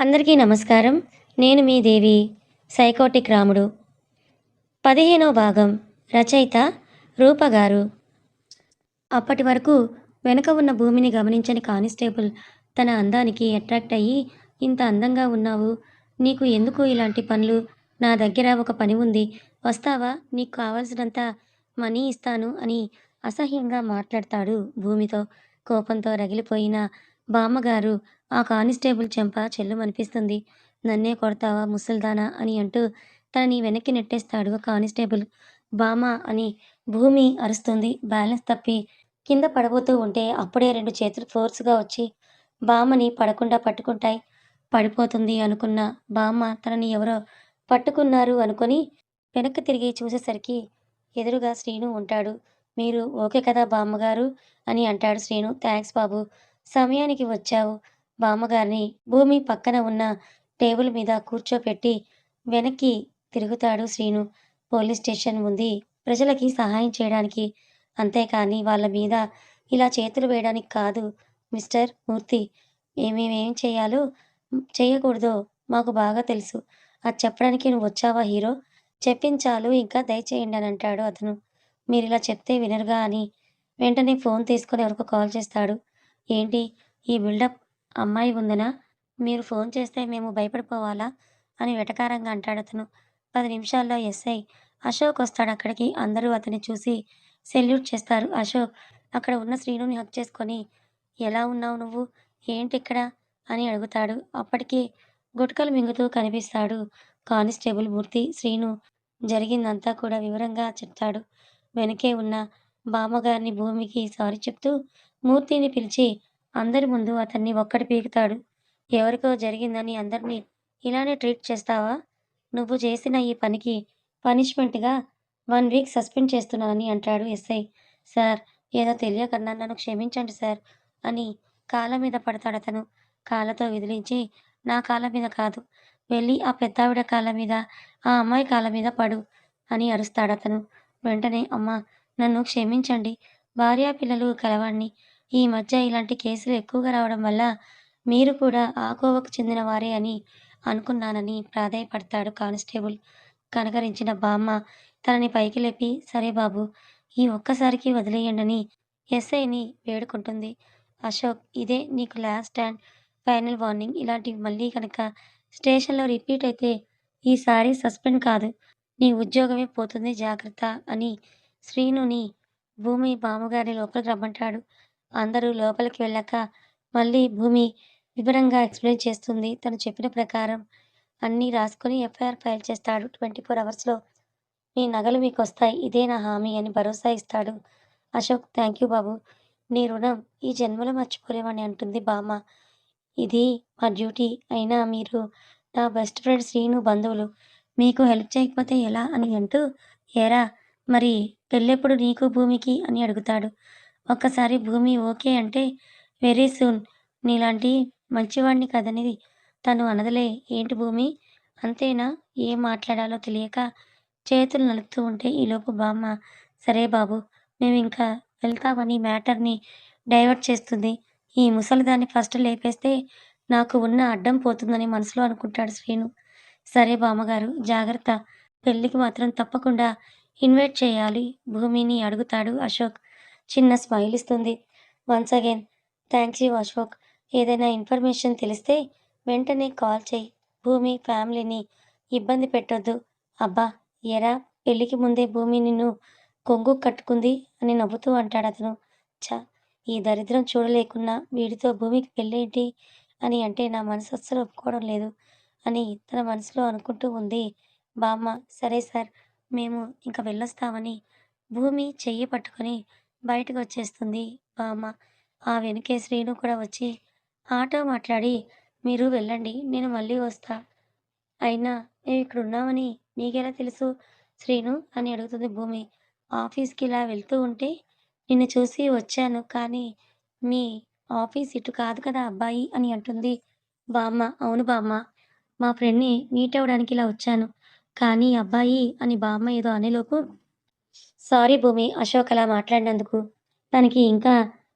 అందరికీ నమస్కారం. నేను మీ దేవి సైకోటిక్ రాముడు. పదిహేనవ భాగం. రచయిత రూప గారు. అప్పటి వరకు వెనుక ఉన్న భూమిని గమనించని కానిస్టేబుల్ తన అందానికి అట్రాక్ట్ అయ్యి ఇంత అందంగా ఉన్నావు. నీకు ఎందుకు ఇలాంటి పనులు? నా దగ్గర ఒక పని ఉంది. వస్తావా? నీకు కావాల్సినంత మనీ ఇస్తాను అని అసహ్యంగా మాట్లాడతాడు భూమితో. కోపంతో రగిలిపోయిన బామ్మగారు ఆ కానిస్టేబుల్ చెంప చెల్లుమనిపిస్తుంది. నన్నే కొడతావా ముసల్దానా అని అంటూ తనని వెనక్కి నెట్టేస్తాడు ఆ కానిస్టేబుల్. బామా అని భూమి అరుస్తుంది. బ్యాలెన్స్ తప్పి కింద పడబోతూ ఉంటే అప్పుడే రెండు చేతులు ఫోర్స్గా వచ్చి బామని పడకుండా పట్టుకుంటాయి. పడిపోతుంది అనుకున్న బామ్మ తనని ఎవరో పట్టుకున్నారు అనుకొని వెనక్కి తిరిగి చూసేసరికి ఎదురుగా శ్రీను ఉంటాడు. మీరు ఓకే కదా బామ్మగారు అని అంటాడు శ్రీను. థ్యాంక్స్ బాబు. సమయానికి వచ్చావు. బామ్మగారిని భూమి పక్కన ఉన్న టేబుల్ మీద కూర్చోపెట్టి వెనక్కి తిరుగుతాడు శ్రీను. పోలీస్ స్టేషన్ ఉంది. ప్రజలకి సహాయం చేయడానికి అంతేకాని వాళ్ళ మీద ఇలా చేతులు వేయడానికి కాదు. మిస్టర్ మూర్తి ఏమేమేం చేయాలో చేయకూడదో మాకు బాగా తెలుసు. అది చెప్పడానికి నువ్వు వచ్చావా హీరో? చెప్పించాలు ఇంకా దయచేయండి అని అంటాడు అతను. మీరు ఇలా చెప్తే వినరుగా అని వెంటనే ఫోన్ తీసుకొని ఎవరికో కాల్ చేస్తాడు. ఏంటి? ఈ బిల్డప్ అమ్మాయి ఉందనా మీరు ఫోన్ చేస్తే మేము భయపడిపోవాలా? అని వెటకారంగా అంటాడు అతను. పది నిమిషాల్లో ఎస్ఐ అశోక్ వస్తాడు అక్కడికి. అందరూ అతన్ని చూసి సెల్యూట్ చేస్తారు. అశోక్ అక్కడ ఉన్న శ్రీనుని హక్ చేసుకొని ఎలా ఉన్నావు నువ్వు? ఏంటి ఇక్కడ అని అడుగుతాడు. అప్పటికి గుట్కలు మింగుతూ కనిపిస్తాడు కానిస్టేబుల్ మూర్తి శ్రీను. జరిగిందంతా కూడా వివరంగా చెప్తాడు. వెనకే ఉన్న బామ్మగారిని భూమికి సారీ చెప్తూ మూర్తిని పిలిచి అందరి ముందు అతన్ని ఒక్కటి పీకుతాడు. ఎవరికో జరిగిందని అందరినీ ఇలానే ట్రీట్ చేస్తావా? నువ్వు చేసిన ఈ పనికి పనిష్మెంట్గా వన్ వీక్ సస్పెండ్ చేస్తున్నానని అంటాడు ఎస్ఐ. సార్ ఏదో తెలియకన్నా నన్ను క్షమించండి సార్ అని కాళ్ళ మీద పడతాడు అతను. కాళ్ళతో విదిలించి నా కాళ్ళ మీద కాదు వెళ్ళి ఆ పెద్దావిడ కాళ్ళ మీద ఆ అమ్మాయి కాళ్ళ మీద పడు అని అరుస్తాడు అతను. వెంటనే అమ్మ నన్ను క్షమించండి. భార్యా పిల్లలు కలవాణ్ణి. ఈ మధ్య ఇలాంటి కేసులు ఎక్కువగా రావడం వల్ల మీరు కూడా ఆ కోవకు చెందిన వారే అని అనుకున్నానని ప్రాధాయపడతాడు కానిస్టేబుల్. కనకరించిన బామ్మ తనని పైకి లేపి సరే బాబు ఈ ఒక్కసారికి వదిలేయండని ఎస్ఐని వేడుకుంటుంది. అశోక్ ఇదే నీకు లాస్ట్ అండ్ ఫైనల్ వార్నింగ్. ఇలాంటివి మళ్ళీ కనుక స్టేషన్లో రిపీట్ అయితే ఈసారి సస్పెండ్ కాదు. నీ ఉద్యోగమే పోతుంది జాగ్రత్త అని శ్రీనుని భూమి బామ్మగారి లోపలికి రమ్మంటాడు. అందరూ లోపలికి వెళ్ళాక మళ్ళీ భూమి వివరంగా ఎక్స్ప్లెయిన్ చేస్తుంది. తను చెప్పిన ప్రకారం అన్నీ రాసుకొని ఎఫ్ఐఆర్ ఫైల్ చేస్తాడు. ట్వంటీ ఫోర్ అవర్స్లో మీ నగలు మీకు వస్తాయి. ఇదే నా హామీ అని భరోసా ఇస్తాడు. అశోక్ థ్యాంక్ యూ బాబు. నీ రుణం ఈ జన్మలో మర్చిపోలేమని అంటుంది బామ్మ. ఇది మా డ్యూటీ. అయినా మీరు నా బెస్ట్ ఫ్రెండ్ శ్రీను బంధువులు. మీకు హెల్ప్ చేయకపోతే ఎలా అని అంటూ ఏరా మరి పెళ్ళెప్పుడు నీకు భూమికి? అని అడుగుతాడు. ఒక్కసారి భూమి ఓకే అంటే వెరీ సూన్ నీలాంటి మంచివాడిని కదనిది. తను అనదలే ఏంటి భూమి? అంతేనా? ఏం మాట్లాడాలో తెలియక చేతులు నలుపుతూ ఉంటే ఈలోపు బామ్మ సరే బాబు మేము ఇంకా వెళ్తామని మ్యాటర్ని డైవర్ట్ చేస్తుంది. ఈ ముసలిదాన్ని ఫస్ట్ లేపేస్తే నాకు ఉన్న అడ్డం పోతుందని మనసులో అనుకుంటాడు శ్రీను. సరే బామ్మగారు జాగ్రత్త. పెళ్ళికి మాత్రం తప్పకుండా ఇన్వైట్ చేయాలి. భూమిని అడుగుతాడు అశోక్. చిన్న స్మైల్ ఇస్తుంది. Once again thanks you Ashok. ఏదైనా ఇన్ఫర్మేషన్ తెలిస్తే వెంటనే కాల్ చేయి. భూమి ఫ్యామిలీని ఇబ్బంది పెట్టొద్దు. అబ్బా ఎరా పెళ్ళికి ముందే భూమి నిన్ను కొంగు కట్టుకుంది అని నవ్వుతూ అంటాడు అతను. చ ఈ దరిద్రం చూడలేకున్నా వీడితో భూమికి పెళ్ళేంటి అని అంటే నా మనసు అస్సలు ఒప్పుకోవడం లేదు అని తన మనసులో అనుకుంటూ ఉంది. బామ్మ సరే సార్ మేము ఇంకా వెళ్ళొస్తామని భూమి చెయ్యి పట్టుకొని బయటకు వచ్చేస్తుంది బామ్మ. ఆ వెనుకే శ్రీను కూడా వచ్చి ఆటో మాట్లాడి మీరు వెళ్ళండి నేను మళ్ళీ వస్తా. అయినా మేము ఇక్కడ ఉన్నామని నీకెలా తెలుసు శ్రీను? అని అడుగుతుంది భూమి. ఆఫీస్కి ఇలా వెళ్తూ ఉంటే నిన్ను చూసి వచ్చాను కానీ మీ ఆఫీస్ ఇటు కాదు కదా అబ్బాయి అని అంటుంది బామ్మ. అవును బామ్మ. మా ఫ్రెండ్ని మీట్ అవ్వడానికి ఇలా వచ్చాను కానీ అబ్బాయి అని బామ్మ ఏదో అనేలోపు సారీ భూమి అశోక్ అలా మాట్లాడినందుకు తనకి ఇంకా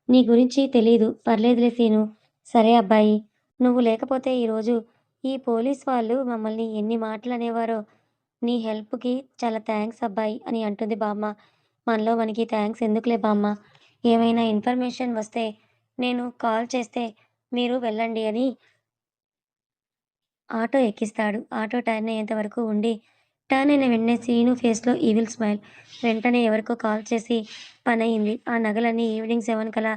నీ గురించి తెలీదు పర్లేదులే సీను సరే అబ్బాయి నువ్వు లేకపోతే ఈరోజు ఈ పోలీస్ వాళ్ళు మమ్మల్ని ఎన్ని మాటలు అనేవారో నీ హెల్ప్‌కి చాలా థ్యాంక్స్ అబ్బాయి అని అంటుంది బామ్మ. మనలో మనకి థ్యాంక్స్ ఎందుకులే బామ్మ. ఏమైనా ఇన్ఫర్మేషన్ వస్తే నేను కాల్ చేస్తే మీరు వెళ్ళండి అని ఆటో ఎక్కిస్తాడు. ఆటో టైర్ అయ్యేంత వరకు ఉండి టర్న్ అయిన వెంటనే సీను ఫేస్‌లో ఈవిల్ స్మైల్. వెంటనే ఎవరికో కాల్ చేసి పనయింది. ఆ నగలన్నీ ఈవినింగ్ సెవెన్ కల్లా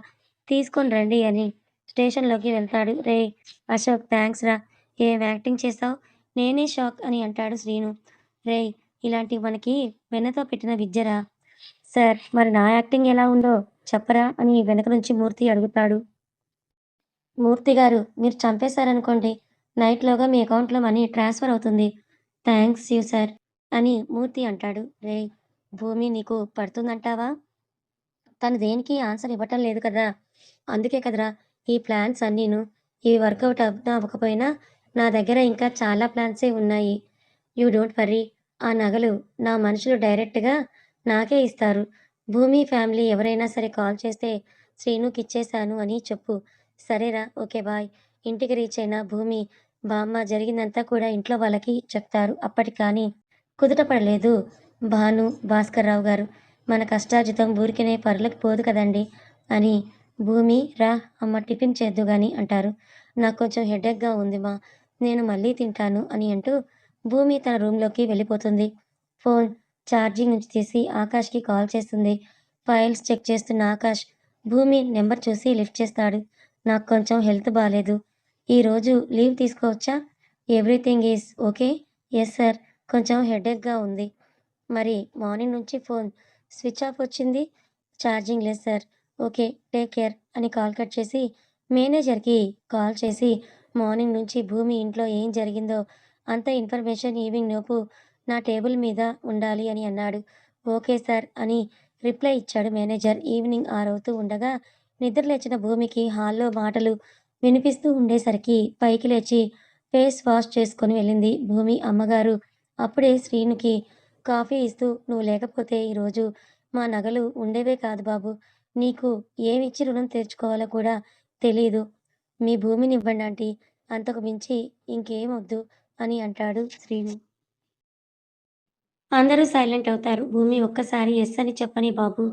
తీసుకొని రండి అని స్టేషన్‌లోకి వెళ్తాడు. రేయ్ అశోక్ థ్యాంక్స్ రా! ఏం యాక్టింగ్ చేశావ్? నేనే షాక్ అని అంటాడు శ్రీను. రేయ్ ఇలాంటి మనకి వెనతో పెట్టిన విద్యరా! సార్ మరి నా యాక్టింగ్ ఎలా ఉందో చెప్పరా అని వెనక నుంచి మూర్తి అడుగుతాడు. మూర్తి గారు మీరు చంపేశారనుకోండి నైట్‌లోగా మీ అకౌంట్‌లో మనీ ట్రాన్స్‌ఫర్ అవుతుంది. థ్యాంక్స్ యూ సార్ అని మూర్తి అంటాడు. రేయ్ భూమి నీకు పడుతుందంటావా? తను దేనికి ఆన్సర్ ఇవ్వటం లేదు కదా! అందుకే కదరా ఈ ప్లాన్స్ అన్నీను. ఇవి వర్కౌట్ అవ్వకపోయినా నా దగ్గర ఇంకా చాలా ప్లాన్సే ఉన్నాయి. యూ డోంట్ వర్రీ ఆ నగలు నా మనుషులు డైరెక్ట్‌గా నాకే ఇస్తారు. భూమి ఫ్యామిలీ ఎవరైనా సరే కాల్ చేస్తే శ్రీనుకి ఇచ్చేశాను అని చెప్పు. సరేరా ఓకే బాయ్. ఇంటికి రీచ్ అయిన భూమి, బామ్మ జరిగిందంతా కూడా ఇంట్లో వాళ్ళకి చెప్తారు. అప్పటికి కానీ కుదుటపడలేదు భాను, భాస్కర్‌రావు గారు. మన కష్టార్జితం ఊరికినే పరులకు పోదు కదండీ అని భూమి రా అమ్మ టిఫిన్ చేద్దు గాని అంటారు. నాకు కొంచెం హెడేక్‌గా ఉంది మా. నేను మళ్ళీ తింటాను అని అంటూ భూమి తన రూమ్‌లోకి వెళ్ళిపోతుంది. ఫోన్ ఛార్జింగ్ నుంచి తీసి ఆకాష్‌కి కాల్ చేస్తుంది. ఫైల్స్ చెక్ చేస్తున్న ఆకాష్ భూమి నెంబర్ చూసి లిఫ్ట్ చేస్తాడు. నాకు కొంచెం హెల్త్ బాగాలేదు ఈరోజు లీవ్ తీసుకోవచ్చా? Everything is okay? Yes sir కొంచెం హెడేక్‌గా ఉంది. మరి మార్నింగ్ నుంచి ఫోన్ స్విచ్ ఆఫ్ వచ్చింది. ఛార్జింగ్ లేదు సార్. ఓకే టేక్ కేర్ అని కాల్ కట్ చేసి మేనేజర్‌కి కాల్ చేసి మార్నింగ్ నుంచి భూమి ఇంట్లో ఏం జరిగిందో అంత ఇన్ఫర్మేషన్ ఈవినింగ్ లోపు నా టేబుల్ మీద ఉండాలి అని అన్నాడు. ఓకే సార్ అని రిప్లై ఇచ్చాడు మేనేజర్. ఈవినింగ్ ఆరవుతూ ఉండగా నిద్ర లేచిన భూమికి హాల్‌లో మాటలు వినిపిస్తూ ఉండేసరికి పైకి లేచి ఫేస్ వాష్ చేసుకొని వెళ్ళింది భూమి అమ్మగారు. అప్పుడే శ్రీనుకి కాఫీ ఇస్తూ నువ్వు లేకపోతే ఈరోజు మా నగలు ఉండేవే కాదు బాబు. నీకు ఏమిచ్చి రుణం తీర్చుకోవాలో కూడా తెలియదు మీ భూమినివ్వండి ఆంటీ. అంతకు మించి ఇంకేమొద్దు అని అంటాడు శ్రీను. అందరూ సైలెంట్ అవుతారు. భూమి ఒక్కసారి ఎస్ అని చెప్పని బాబు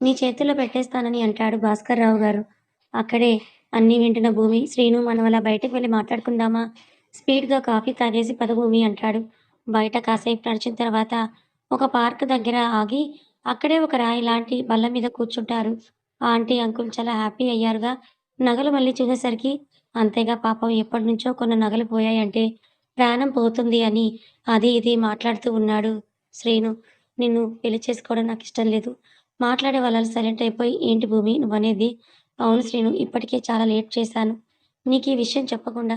నీ చేతిలో పెట్టేస్తానని అంటాడు భాస్కర్ రావు గారు. అక్కడే అన్నీ వింటున్న భూమి శ్రీను మనం అలా బయటకు వెళ్ళి మాట్లాడుకుందామా? స్పీడ్‌గా కాఫీ తాగేసి పద భూమి అంటాడు. బయట కాసేపు నడిచిన తర్వాత ఒక పార్క్ దగ్గర ఆగి అక్కడే ఒక రాయి లాంటి బల్ల మీద కూర్చుంటారు. ఆంటీ, అంకుల్ చాలా హ్యాపీ అయ్యారుగా నగలు మళ్ళీ చూసేసరికి. అంతేగా పాపం ఎప్పటి నుంచో కొన్ని నగలు పోయాయంటే ప్రాణం పోతుంది అని అది ఇది మాట్లాడుతూ ఉన్నాడు శ్రీను. నిన్ను పెళ్ళి చేసుకోవడం నాకు ఇష్టం లేదు. మాట్లాడే వాళ్ళు సైలెంట్ అయిపోయి ఏంటి భూమి నువ్వనేది? అవును శ్రీను ఇప్పటికే చాలా లేట్ చేశాను. నీకు ఈ విషయం చెప్పకుండా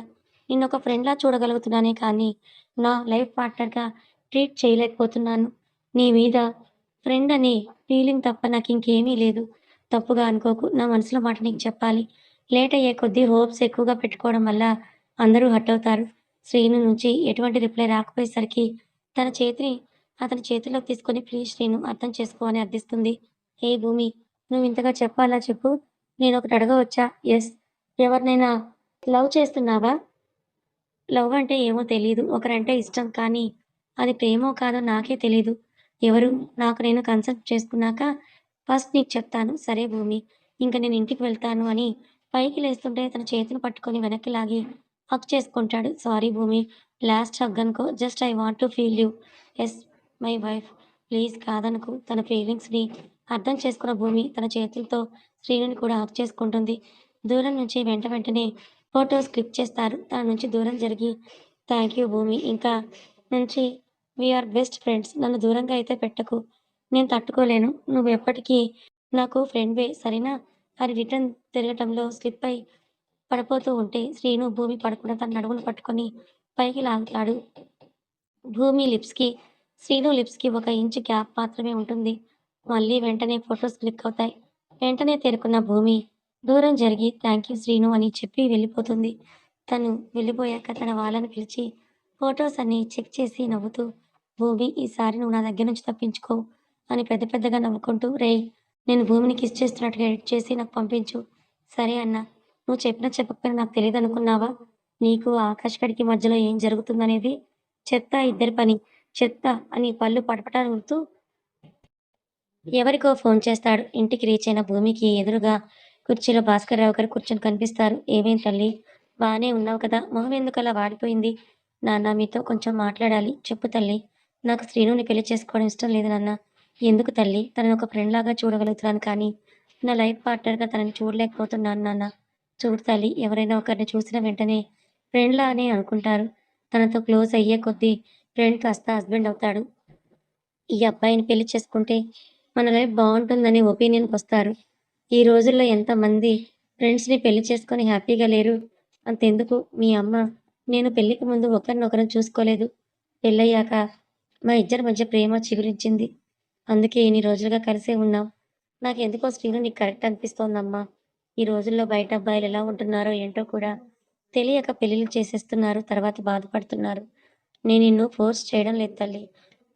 నిన్నొక ఫ్రెండ్‌లా చూడగలుగుతున్నానే కానీ నా లైఫ్ పార్ట్నర్‌గా ట్రీట్ చేయలేకపోతున్నాను. నీ మీద ఫ్రెండ్ అనే ఫీలింగ్ తప్ప నాకు ఇంకేమీ లేదు. తప్పుగా అనుకోకు. నా మనసులో మాట నీకు చెప్పాలి. లేట్ అయ్యే కొద్దీ హోప్స్ ఎక్కువగా పెట్టుకోవడం వల్ల అందరూ హర్ట్ అవుతారు. శ్రీను నుంచి ఎటువంటి రిప్లై రాకపోయేసరికి తన చేతిని అతని చేతిలోకి తీసుకొని ప్లీజ్ శ్రీను అర్థం చేసుకో అని అర్థిస్తుంది. ఏ భూమి నువ్వింతగా చెప్పాలా చెప్పు? నేను ఒకటి అడగవచ్చా? ఎస్ ఎవరినైనా లవ్ చేస్తున్నావా? లవ్ అంటే ఏమో తెలియదు ఒకరంటే ఇష్టం. కానీ అది ప్రేమో కాదో నాకే తెలీదు. ఎవరు? నాకు నేను కన్సల్ట్ చేసుకున్నాక ఫస్ట్ నీకు చెప్తాను. సరే భూమి. ఇంక నేను ఇంటికి వెళ్తాను అని పైకి లేస్తుంటే తన చేతిని పట్టుకొని వెనక్కి లాగి హక్ చేసుకుంటాడు. సారీ భూమి. లాస్ట్ హగ్ అనుకో. Just I want to feel you. Yes my wife. Please కాదనుకు తన ఫీలింగ్స్‌ని అర్థం చేసుకున్న భూమి తన చేతులతో శ్రీనుని కూడా హక్ చేసుకుంటుంది. దూరం నుంచి వెంట వెంటనే ఫోటోస్ క్లిక్ చేస్తారు. తన నుంచి దూరం జరిగి థ్యాంక్ యూ భూమి. ఇంకా నుంచి వి ఆర్ బెస్ట్ ఫ్రెండ్స్. నన్ను దూరంగా అయితే పెట్టకు. నేను తట్టుకోలేను. నువ్వు ఎప్పటికీ నాకు ఫ్రెండ్‌వే సరేనా? అని రిటర్న్ తిరగటంలో స్లిప్ అయి పడిపోతూ ఉంటే శ్రీను భూమి పడకుండా తన నడుమును పట్టుకొని పైకి లాగుతాడు. భూమి లిప్స్‌కి, శ్రీను లిప్స్‌కి ఒక ఇంచు గ్యాప్ మాత్రమే ఉంటుంది. మళ్ళీ వెంటనే ఫొటోస్ క్లిక్ అవుతాయి. వెంటనే తేరుకున్న భూమి దూరం జరిగి థ్యాంక్ యూ శ్రీను అని చెప్పి వెళ్ళిపోతుంది. తను వెళ్ళిపోయాక తన వాళ్ళని పిలిచి ఫోటోస్ అన్ని చెక్ చేసి నవ్వుతూ భూమి ఈసారి నువ్వు నా దగ్గర నుంచి తప్పించుకో అని పెద్ద పెద్దగా నవ్వుకుంటూ రేయ్ నేను భూమిని కిస్ చేస్తున్నట్టుగా ఎడిట్ చేసి నాకు పంపించు. సరే అన్నా. నువ్వు చెప్పినా చెప్పకపోయినా నాకు తెలియదు అనుకున్నావా నీకు ఆకాష్ గడికి మధ్యలో ఏం జరుగుతుందనేది చెత్త ఇద్దరి పని చెత్త అని పళ్ళు పడపటా నూరుతూ ఎవరికో ఫోన్ చేస్తాడు ఇంటికి రీచ్ అయిన భూమికి ఎదురుగా కుర్చీలో భాస్కర్రావు గారు కూర్చొని కనిపిస్తారు. ఏమేం తల్లి? బాగానే ఉన్నావు కదా. మొహం ఎందుకు అలా వాడిపోయింది? నాన్న మీతో కొంచెం మాట్లాడాలి. చెప్పు తల్లి. నాకు శ్రీనుని పెళ్ళి చేసుకోవడం ఇష్టం లేదు నాన్న. ఎందుకు తల్లి? తనని ఒక ఫ్రెండ్ లాగా చూడగలుగుతున్నాను కానీ నా లైఫ్ పార్ట్నర్గా తనని చూడలేకపోతున్నాను నాన్న. చూడు తల్లి ఎవరైనా ఒకరిని చూసిన వెంటనే ఫ్రెండ్లా అని అనుకుంటారు. తనతో క్లోజ్ అయ్యే కొద్దీ ఫ్రెండ్ కాస్త హస్బెండ్ అవుతాడు. ఈ అబ్బాయిని పెళ్ళి చేసుకుంటే మన లైఫ్ బాగుంటుందనే ఒపీనియన్కి వస్తారు. ఈ రోజుల్లో ఎంతమంది ఫ్రెండ్స్ని పెళ్ళి చేసుకొని హ్యాపీగా లేరు. అంతెందుకు మీ అమ్మ? నేను పెళ్ళికి ముందు ఒకరినొకరం చూసుకోలేదు. పెళ్ళయ్యాక మా ఇద్దరి మధ్య ప్రేమ చిగురించింది. అందుకే ఇన్ని రోజులుగా కలిసే ఉన్నాం. నాకు ఎందుకో శ్రీను నీకు కరెక్ట్ అనిపిస్తోందమ్మా. ఈ రోజుల్లో బయట అబ్బాయిలు ఎలా ఉంటున్నారో ఏంటో కూడా తెలియక పెళ్ళిళ్ళు చేసేస్తున్నారు తర్వాత బాధపడుతున్నారు. నేను నిన్ను ఫోర్స్ చేయడం లేదు తల్లి.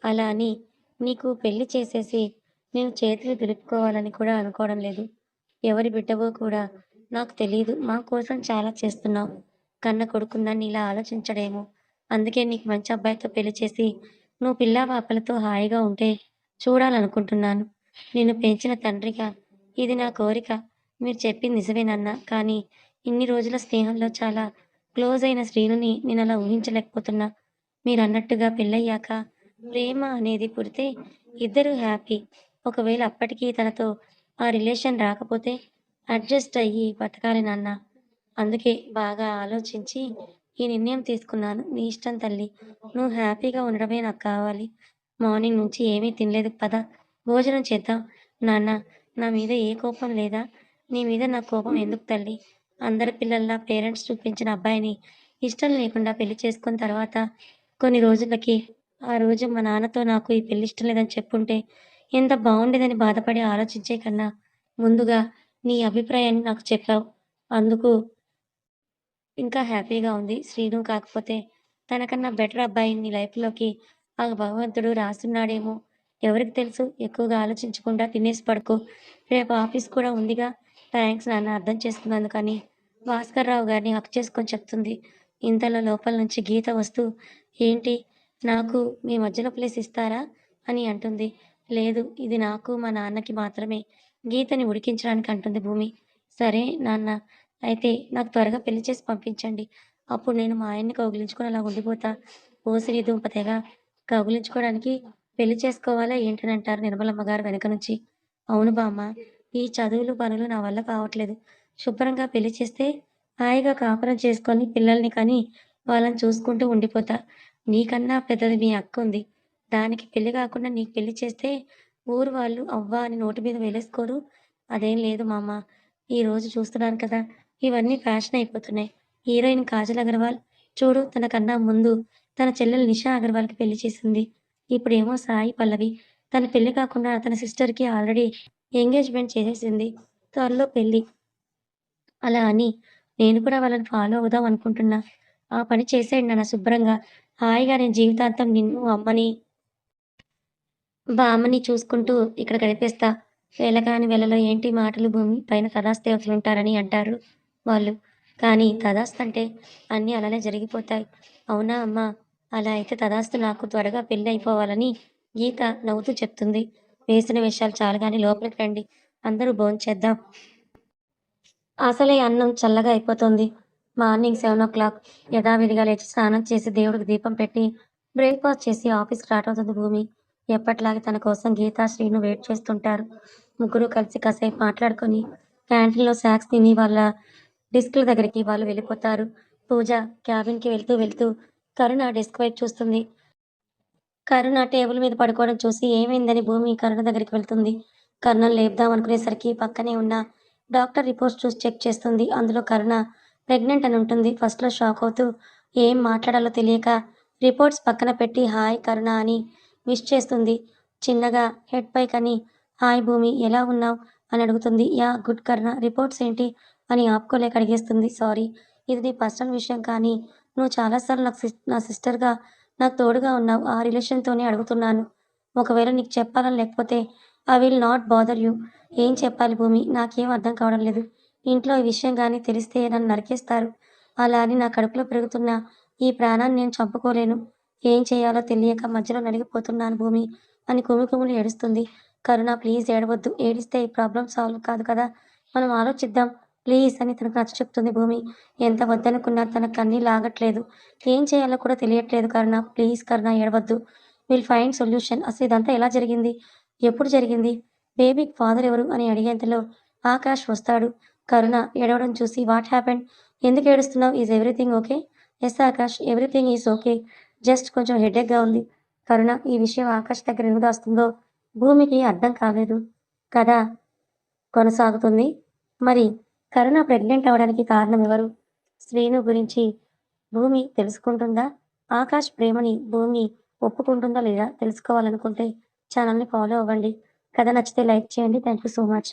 అలా అని నీకు పెళ్ళి చేసేసి నేను చేతులు దులుపుకోవాలని కూడా అనుకోవడం లేదు. ఎవరి బిడ్డవో కూడా నాకు తెలియదు మా కోసం చాలా చేస్తున్నావు. కన్న కొడుకుందాన్ని ఇలా ఆలోచించడేమో. అందుకే నీకు మంచి అబ్బాయితో పెళ్ళి చేసి నువ్వు పిల్లా పాపలతో హాయిగా ఉంటే చూడాలనుకుంటున్నాను. నిన్ను పెంచిన తండ్రిగా ఇది నా కోరిక. మీరు చెప్పింది నిజమేనన్నా కానీ ఇన్ని రోజుల స్నేహంలో చాలా క్లోజ్ అయిన శ్రీనుని నేను అలా ఊహించలేకపోతున్నా. మీరు అన్నట్టుగా పెళ్ళయ్యాక ప్రేమ అనేది పుడితే ఇద్దరు హ్యాపీ. ఒకవేళ అప్పటికీ తనతో ఆ రిలేషన్ రాకపోతే అడ్జస్ట్ అయ్యి బతకాలి నాన్న. అందుకే బాగా ఆలోచించి ఈ నిర్ణయం తీసుకున్నాను. నీ ఇష్టం తల్లి. నువ్వు హ్యాపీగా ఉండడమే నాకు కావాలి. మార్నింగ్ నుంచి ఏమీ తినలేదు. పద భోజనం చేద్దాం. నాన్న నా మీద ఏ కోపం లేదా? నీ మీద నా కోపం ఎందుకు తల్లి? అందరి పిల్లల్లా పేరెంట్స్ చూపించిన అబ్బాయిని ఇష్టం లేకుండా పెళ్ళి చేసుకున్న తర్వాత కొన్ని రోజులకి ఆ రోజు మా నాన్నతో నాకు ఈ పెళ్ళి ఇష్టం లేదని చెప్పుంటే ఎంత బాగుండేదని బాధపడి ఆలోచించే కన్నా ముందుగా నీ అభిప్రాయాన్ని నాకు చెప్పావు. అందుకు ఇంకా హ్యాపీగా ఉంది. శ్రీను కాకపోతే తనకన్నా బెటర్ అబ్బాయిని నీ లైఫ్లోకి ఆ భగవంతుడు రాస్తున్నాడేమో. ఎవరికి తెలుసు? ఎక్కువగా ఆలోచించకుండా తినేసి పడుకో. రేపు ఆఫీస్ కూడా ఉందిగా. థ్యాంక్స్ నాన్న అర్థం చేసుకున్నాను కానీ భాస్కర్ రావు గారిని హక్ చేసుకొని చెప్తుంది. ఇంతలో లోపల నుంచి గీత వస్తూ ఏంటి? నాకు మీ మధ్యలో ప్లేస్ ఇస్తారా? అని అంటుంది. లేదు ఇది నాకు మా నాన్నకి మాత్రమే. గీతని ఉడికించడానికి అంటుంది భూమి. సరే నాన్న. అయితే నాకు త్వరగా పెళ్ళి చేసి పంపించండి. అప్పుడు నేను మా ఆయన్ని కౌగిలించుకొని అలా ఉండిపోతా. ఓసిరి దుంప తెగ కౌగిలించుకోవడానికి పెళ్ళి చేసుకోవాలా ఏంటని అంటారు నిర్మలమ్మ గారు వెనక నుంచి. అవును బామ్మ ఈ చదువులు పనులు నా వల్ల కావట్లేదు. శుభ్రంగా పెళ్ళి చేస్తే హాయిగా కాపురం చేసుకొని పిల్లల్ని కానీ వాళ్ళని చూసుకుంటూ ఉండిపోతా. నీకన్నా పెద్దది మీ అక్క ఉంది. దానికి పెళ్ళి కాకుండా నీకు పెళ్ళి చేస్తే ఊరు వాళ్ళు అవ్వ అని నోటి మీద వేలేసుకోరు. అదేం లేదు మామ ఈ రోజు చూస్తున్నాను కదా ఇవన్నీ ఫ్యాషన్ అయిపోతున్నాయి. హీరోయిన్ కాజల్ అగర్వాల్ చూడు తనకన్నా ముందు తన చెల్లెలు నిషా అగర్వాల్కి పెళ్ళి చేసింది. ఇప్పుడేమో సాయి పల్లవి తన పెళ్ళి కాకుండా తన సిస్టర్కి ఆల్రెడీ ఎంగేజ్మెంట్ చేసేసింది. త్వరలో పెళ్ళి. అలా అని నేను కూడా వాళ్ళని ఫాలో అవుదాం అనుకుంటున్నా. ఆ పని చేసేయండి నాన్న శుభ్రంగా. హాయిగా నేను జీవితాంతం నిన్ను అమ్మని బామ్మని చూసుకుంటూ ఇక్కడ గడిపేస్తా. వేళకాని వేళలో ఏంటి మాటలు? భూమి పైన తదాస్తేవతలు ఉంటారని అంటారు వాళ్ళు. కానీ తదాస్తు అంటే అన్నీ అలానే జరిగిపోతాయి. అవునా అమ్మా? అలా అయితే తదాస్తు నాకు త్వరగా పెళ్ళి అయిపోవాలని గీత నవ్వుతూ చెప్తుంది. వేసిన విషయాలు చాలు కానీ లోపలికి రండి. అందరూ భోంచేద్దాం అసలే అన్నం చల్లగా అయిపోతుంది. మార్నింగ్ సెవెన్ ఓ క్లాక్ యథావిధిగా లేచి స్నానం చేసి దేవుడికి దీపం పెట్టి బ్రేక్ఫాస్ట్ చేసి ఆఫీస్కి స్టార్ట్ అవుతుంది భూమి. ఎప్పట్లాగే తన కోసం గీతా శ్రీను వెయిట్ చేస్తుంటారు. ముగ్గురు కలిసి కాసేపు మాట్లాడుకొని క్యాంటీన్లో స్నాక్స్ తిని వాళ్ళ డెస్క్ల దగ్గరికి వాళ్ళు వెళ్ళిపోతారు. పూజ క్యాబిన్కి వెళ్తూ వెళ్తూ కరుణ డెస్క్ వైపు చూస్తుంది. కరుణ టేబుల్ మీద పడుకోవడం చూసి ఏమైందని భూమి కరుణ దగ్గరికి వెళ్తుంది. కరుణ లేపుదాం అనుకునేసరికి పక్కనే ఉన్న డాక్టర్ రిపోర్ట్స్ చూసి చెక్ చేస్తుంది. అందులో కరుణ ప్రెగ్నెంట్ అని ఉంటుంది. ఫస్ట్లో షాక్ అవుతూ ఏం మాట్లాడాలో తెలియక రిపోర్ట్స్ పక్కన పెట్టి హాయ్ కరుణ అని విష్ చేస్తుంది. చిన్నగా హెడ్ పైక్ అని హాయ్ భూమి ఎలా ఉన్నావు? అని అడుగుతుంది. యా గుడ్ కర్ణ రిపోర్ట్స్ ఏంటి? అని ఆపుకోలేక అడిగేస్తుంది. సారీ ఇది నీ పర్సనల్ విషయం కానీ నువ్వు చాలాసార్లు నాకు సిస్ నా సిస్టర్గా నాకు తోడుగా ఉన్నావు ఆ రిలేషన్తోనే అడుగుతున్నాను. ఒకవేళ నీకు చెప్పాలని లేకపోతే I will not bother you. ఏం చెప్పాలి భూమి? నాకేం అర్థం కావడం లేదు. ఇంట్లో ఈ విషయం కానీ తెలిస్తే నన్ను నరికేస్తారు. అలా అని నా కడుపులో పెరుగుతున్న ఈ ప్రాణాన్ని నేను చంపుకోలేను. ఏం చేయాలో తెలియక మధ్యలో నలిగిపోతున్నాను భూమి అని కుమికుములు ఏడుస్తుంది. కరుణ ప్లీజ్ ఏడవద్దు. ఏడిస్తే ఈ ప్రాబ్లం సాల్వ్ కాదు కదా? మనం ఆలోచిద్దాం. ప్లీజ్ అని తనకు నచ్చ చెప్తుంది భూమి. ఎంత వద్దనుకున్నా తన కన్నీ లాగట్లేదు ఏం చేయాలో కూడా తెలియట్లేదు కరుణ. ప్లీజ్ కరుణ ఏడవద్దు. విల్ ఫైండ్ సొల్యూషన్ అసలు ఇదంతా ఎలా జరిగింది? ఎప్పుడు జరిగింది? బేబీకి ఫాదర్ ఎవరు అని అడిగేంతలో ఆకాష్ వస్తాడు. కరుణ ఏడవడం చూసి వాట్ హ్యాపెండ్ ఎందుకు ఏడుస్తున్నావు? Is everything okay yes Akash everything is okay just కొంచెం హెడేక్గా ఉంది. కరుణ ఈ విషయం ఆకాష్ దగ్గర ఎందుకు దాస్తుందో భూమికి అర్థం కాలేదు కథ కొనసాగుతుంది. మరి కరుణ ప్రెగ్నెంట్ అవడానికి కారణం ఎవరు? శ్రీను గురించి భూమి తెలుసుకుంటుందా? ఆకాష్ ప్రేమని భూమి ఒప్పుకుంటుందా లేదా తెలుసుకోవాలనుకుంటే ఛానల్ని ఫాలో అవ్వండి. కథ నచ్చితే లైక్ చేయండి. Thank you so much.